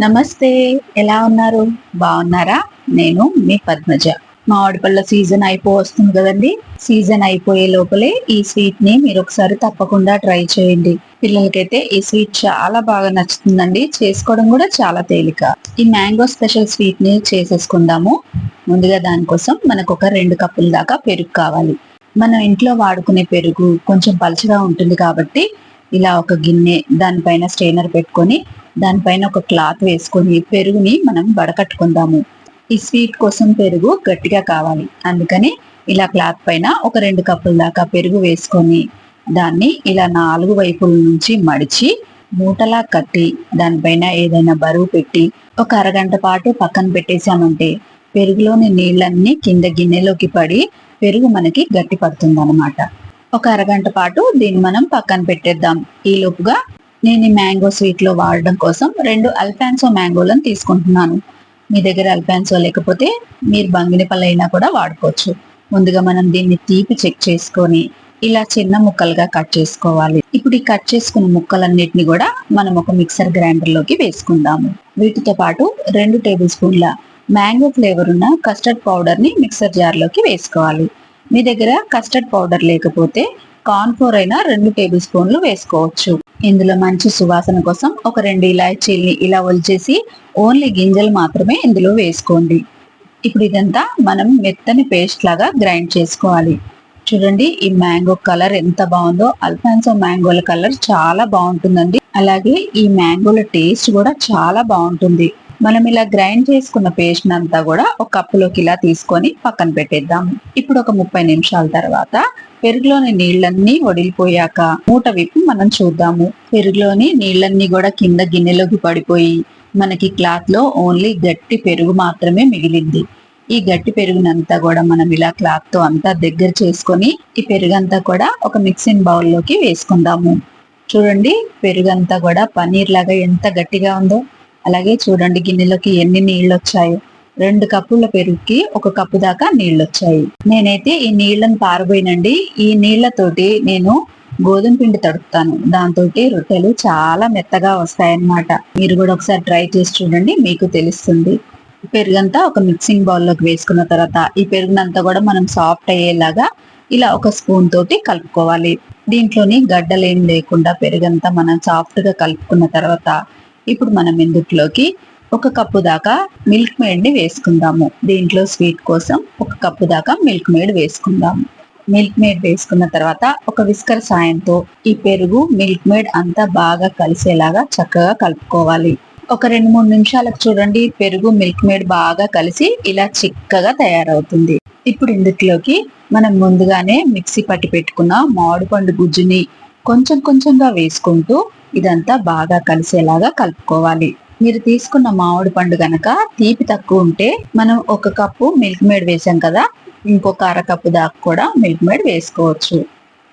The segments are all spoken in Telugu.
నమస్తే ఎలా ఉన్నారు? బాగున్నారా? నేను మీ పద్మజ. మామిడి పళ్ళ సీజన్ అయిపో వస్తుంది కదండి. సీజన్ అయిపోయే లోపలే ఈ స్వీట్ని మీరు ఒకసారి తప్పకుండా ట్రై చేయండి. పిల్లలకైతే ఈ స్వీట్ చాలా బాగా నచ్చుతుందండి. చేసుకోవడం కూడా చాలా తేలిక. ఈ మ్యాంగో స్పెషల్ స్వీట్ని చేసేసుకుందాము. ముందుగా దానికోసం మనకు ఒక రెండు కప్పుల దాకా పెరుగు కావాలి. మనం ఇంట్లో వాడుకునే పెరుగు కొంచెం పలచగా ఉంటుంది కాబట్టి ఇలా ఒక గిన్నె దానిపైన స్టెయినర్ పెట్టుకొని దానిపైన ఒక క్లాత్ వేసుకొని పెరుగుని మనం వడకట్టుకుందాము. ఈ స్వీట్ కోసం పెరుగు గట్టిగా కావాలి. అందుకని ఇలా క్లాత్ పైన ఒక రెండు కప్పుల దాకా పెరుగు వేసుకొని దాన్ని ఇలా నాలుగు వైపుల నుంచి మడిచి మూటలా కట్టి దానిపైన ఏదైనా బరువు పెట్టి ఒక అరగంట పాటు పక్కన పెట్టేశామంటే పెరుగులోని నీళ్ళన్నీ కింద గిన్నెలోకి పడి పెరుగు మనకి గట్టి పడుతుంది అనమాట ఒక అరగంట పాటు దీన్ని మనం పక్కన పెట్టేద్దాం. ఈ లోపుగా నేను ఈ మ్యాంగో స్వీట్లో వాడడం కోసం రెండు అల్ఫాన్సో మ్యాంగోలను తీసుకుంటున్నాను. మీ దగ్గర అల్ఫాన్సో లేకపోతే మీరు బంగినపల్లి అయినా కూడా వాడుకోవచ్చు. ముందుగా మనం దీన్ని తీపి చెక్ చేసుకొని ఇలా చిన్న ముక్కలుగా కట్ చేసుకోవాలి. ఇప్పుడు ఈ కట్ చేసుకున్న ముక్కలన్నిటిని కూడా మనం ఒక మిక్సర్ గ్రైండర్లోకి వేసుకుందాము. వీటితో పాటు రెండు టేబుల్ స్పూన్ల మ్యాంగో ఫ్లేవర్ ఉన్న కస్టర్డ్ పౌడర్ని మిక్సర్ జార్లోకి వేసుకోవాలి. మీ దగ్గర కస్టర్డ్ పౌడర్ లేకపోతే కార్న్ ఫ్లోర్ అయినా రెండు టేబుల్ స్పూన్లు వేసుకోవచ్చు. ఇందులో మంచి సువాసన కోసం ఒక రెండు ఇలాచీల్ని ఇలా ఒలిచేసి ఓన్లీ గింజలు మాత్రమే ఇందులో వేసుకోండి. ఇప్పుడు ఇదంతా మనం మెత్తని పేస్ట్ లాగా గ్రైండ్ చేసుకోవాలి. చూడండి ఈ మ్యాంగో కలర్ ఎంత బాగుందో. అల్ఫాన్సో మ్యాంగోల కలర్ చాలా బాగుంటుందండి. అలాగే ఈ మ్యాంగోల టేస్ట్ కూడా చాలా బాగుంటుంది. మనం ఇలా గ్రైండ్ చేసుకున్న పేస్ట్ అంతా కూడా ఒక కప్పులోకి ఇలా తీసుకొని పక్కన పెట్టేద్దాం ఇప్పుడు ఒక ముప్పై నిమిషాల తర్వాత పెరుగులోని నీళ్ళన్నీ వడిలిపోయాక మూట విప్పి మనం చూద్దాము. పెరుగులోని నీళ్ళన్నీ కూడా కింద గిన్నెలోకి పడిపోయి మనకి క్లాత్లో ఓన్లీ గట్టి పెరుగు మాత్రమే మిగిలింది. ఈ గట్టి పెరుగునంతా కూడా మనం ఇలా క్లాత్తో అంతా దగ్గర చేసుకొని ఈ పెరుగంతా కూడా ఒక మిక్సింగ్ బౌల్లోకి వేసుకుందాము. చూడండి పెరుగంతా కూడా పన్నీర్ లాగా ఎంత గట్టిగా ఉందో. అలాగే చూడండి గిన్నెలోకి ఎన్ని నీళ్ళు వచ్చాయో రెండు కప్పుల పెరుగుకి ఒక కప్పు దాకా నీళ్ళు వచ్చాయి నేనైతే ఈ నీళ్ళని పారబోయినండి. ఈ నీళ్ళతోటి నేను గోధుమ పిండి తడుపుతాను. దాంతో రొట్టెలు చాలా మెత్తగా వస్తాయన్నమాట. మీరు కూడా ఒకసారి ట్రై చేసి చూడండి మీకు తెలుస్తుంది. పెరుగంతా ఒక మిక్సింగ్ బౌల్లోకి వేసుకున్న తర్వాత ఈ పెరుగునంతా కూడా మనం సాఫ్ట్ అయ్యేలాగా ఇలా ఒక స్పూన్ తోటి కలుపుకోవాలి. దీంట్లోని గడ్డలేం లేకుండా పెరుగంతా మనం సాఫ్ట్గా కలుపుకున్న తర్వాత ఇప్పుడు మనం ఇందుట్లోకి ఒక కప్పు దాకా మిల్క్ మేడ్ని వేసుకుందాము. దీంట్లో స్వీట్ కోసం ఒక కప్పు దాకా మిల్క్ మేడ్ వేసుకుందాము. మిల్క్ మేడ్ వేసుకున్న తర్వాత ఒక విస్కర్ సాయంతో ఈ పెరుగు మిల్క్ మేడ్ అంతా బాగా కలిసేలాగా చక్కగా కలుపుకోవాలి. ఒక రెండు మూడు నిమిషాలకు చూడండి పెరుగు మిల్క్ మేడ్ బాగా కలిసి ఇలా చిక్కగా తయారవుతుంది. ఇప్పుడు ఇందులోకి మనం ముందుగానే మిక్సీ పట్టి పెట్టుకున్న మామిడి పండు గుజ్జుని కొంచెం కొంచెంగా వేసుకుంటూ ఇదంతా బాగా కలిసేలాగా కలుపుకోవాలి. మీరు తీసుకున్న మామిడి పండు గనక తీపి తక్కువ ఉంటే మనం ఒక కప్పు మిల్క్ మేడ్ వేసాం కదా ఇంకొక అర కప్పు దాకా కూడా మిల్క్ మేడ్ వేసుకోవచ్చు.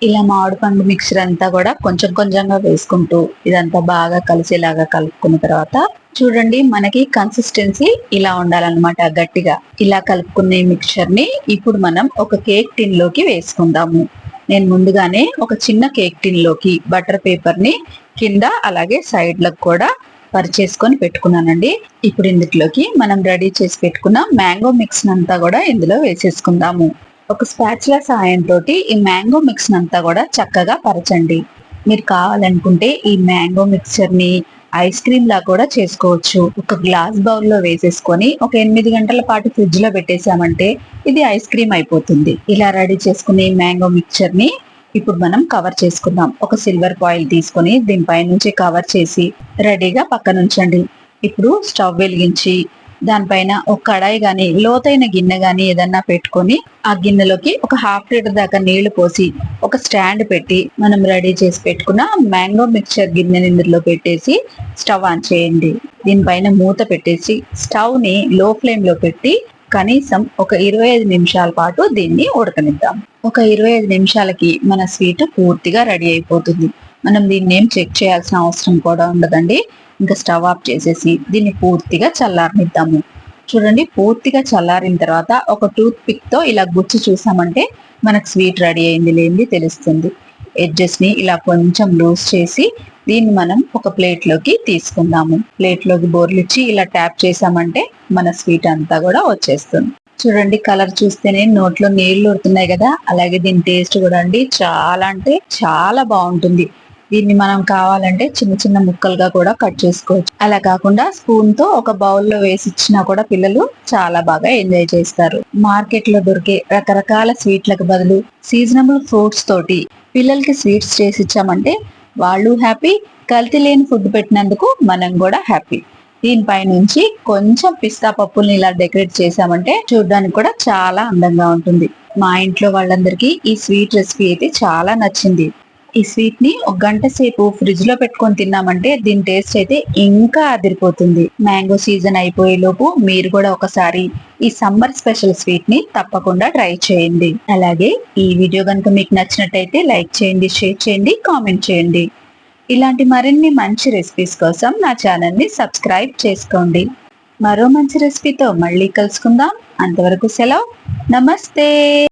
ఇలా మామిడి పండు మిక్చర్ అంతా కూడా కొంచెం కొంచెంగా వేసుకుంటూ ఇదంతా బాగా కలిసేలాగా కలుపుకున్న తర్వాత చూడండి మనకి కన్సిస్టెన్సీ ఇలా ఉండాలన్నమాట గట్టిగా. ఇలా కలుపుకునే మిక్చర్ని ఇప్పుడు మనం ఒక కేక్ టిన్లోకి వేసుకుందాము. నేను ముందుగానే ఒక చిన్న కేక్ టిన్లోకి బటర్ పేపర్ని కింద అలాగే సైడ్లకు కూడా పరిచేసుకొని పెట్టుకున్నానండి. ఇప్పుడు ఇందులోకి మనం రెడీ చేసి పెట్టుకున్న మ్యాంగో మిక్స్ అంతా కూడా ఇందులో వేసేసుకుందాము. ఒక స్పాచుల సాయంతో ఈ మ్యాంగో మిక్స్ అంతా కూడా చక్కగా పరచండి. మీరు కావాలనుకుంటే ఈ మ్యాంగో మిక్చర్ని ఐస్ క్రీమ్ లా కూడా చేసుకోవచ్చు. ఒక గ్లాస్ బౌల్లో వేసేసుకొని ఒక ఎనిమిది గంటల పాటు ఫ్రిడ్జ్లో పెట్టేసామంటే ఇది ఐస్ క్రీమ్ అయిపోతుంది. ఇలా రెడీ చేసుకునే మ్యాంగో మిక్చర్ని ఇప్పుడు మనం కవర్ చేసుకుందాం. ఒక సిల్వర్ పాయిల్ తీసుకొని దీనిపై నుంచి కవర్ చేసి రెడీగా పక్కన ఉంచండి ఇప్పుడు స్టవ్ వెలిగించి దానిపైన ఒక కడాయి గాని లోతైన గిన్నె గాని ఏదన్నా పెట్టుకొని ఆ గిన్నెలోకి ఒక హాఫ్ లీటర్ దాకా నీళ్ళు పోసి ఒక స్టాండ్ పెట్టి మనం రెడీ చేసి పెట్టుకున్న మ్యాంగో మిక్చర్ గిన్నె ఇందులో పెట్టేసి స్టవ్ ఆన్ చేయండి. దీనిపైన మూత పెట్టేసి స్టవ్ని లో ఫ్లేమ్లో పెట్టి కనీసం ఒక ఇరవై ఐదు నిమిషాల పాటు దీన్ని ఉడకనిద్దాం. ఒక ఇరవై ఐదు నిమిషాలకి మన స్వీట్ పూర్తిగా రెడీ అయిపోతుంది. మనం దీన్ని ఏం చెక్ చేయాల్సిన అవసరం కూడా ఉండదండి. ఇంకా స్టవ్ ఆఫ్ చేసేసి దీన్ని పూర్తిగా చల్లారనిద్దాము. చూడండి పూర్తిగా చల్లారిన తర్వాత ఒక టూత్ పిక్తో ఇలా గుచ్చి చూసామంటే మనకు స్వీట్ రెడీ అయింది లేనిది తెలుస్తుంది. ఎడ్జెస్ని ఇలా కొంచెం లూజ్ చేసి దీన్ని మనం ఒక ప్లేట్లోకి తీసుకుందాము. ప్లేట్లోకి బోర్లిచ్చి ఇలా ట్యాప్ చేసామంటే మన స్వీట్ అంతా కూడా వచ్చేస్తుంది. చూడండి కలర్ చూస్తేనే నోట్లో నీళ్ళు ఊరుతున్నాయి కదా. అలాగే దీని టేస్ట్ కూడా అండి చాలా అంటే చాలా బాగుంటుంది. దీన్ని మనం కావాలంటే చిన్న చిన్న ముక్కలుగా కూడా కట్ చేసుకోవచ్చు. అలా కాకుండా స్పూన్తో ఒక బౌల్లో వేసి ఇచ్చినా కూడా పిల్లలు చాలా బాగా ఎంజాయ్ చేస్తారు. మార్కెట్లో దొరికే రకరకాల స్వీట్లకు బదులు సీజనబుల్ ఫ్రూట్స్ తోటి పిల్లలకి స్వీట్స్ చేసి ఇచ్చామంటే వాళ్ళు హ్యాపీ కల్తీ లేని ఫుడ్ పెట్టినందుకు మనం కూడా హ్యాపీ. దీనిపై నుంచి కొంచెం పిస్తా పప్పుల్ని ఇలా డెకరేట్ చేసామంటే చూడడానికి కూడా చాలా అందంగా ఉంటుంది. మా ఇంట్లో వాళ్ళందరికీ ఈ స్వీట్ రెసిపీ అయితే చాలా నచ్చింది. ఈ స్వీట్ని ఒక గంట సేపు ఫ్రిడ్జ్లో పెట్టుకొని తిన్నామంటే దీని టేస్ట్ అయితే ఇంకా అదిరిపోతుంది. మ్యాంగో సీజన్ అయిపోయే లోపు మీరు కూడా ఒకసారి ఈ సమ్మర్ స్పెషల్ స్వీట్ని తప్పకుండా ట్రై చేయండి. అలాగే ఈ వీడియో కనుక మీకు నచ్చినట్టయితే లైక్ చేయండి షేర్ చేయండి కామెంట్ చేయండి. ఇలాంటి మరిన్ని మంచి రెసిపీస్ కోసం నా ఛానల్ని సబ్స్క్రైబ్ చేసుకోండి. మరో మంచి రెసిపీతో మళ్ళీ కలుసుకుందాం. అంతవరకు సెలవు. నమస్తే!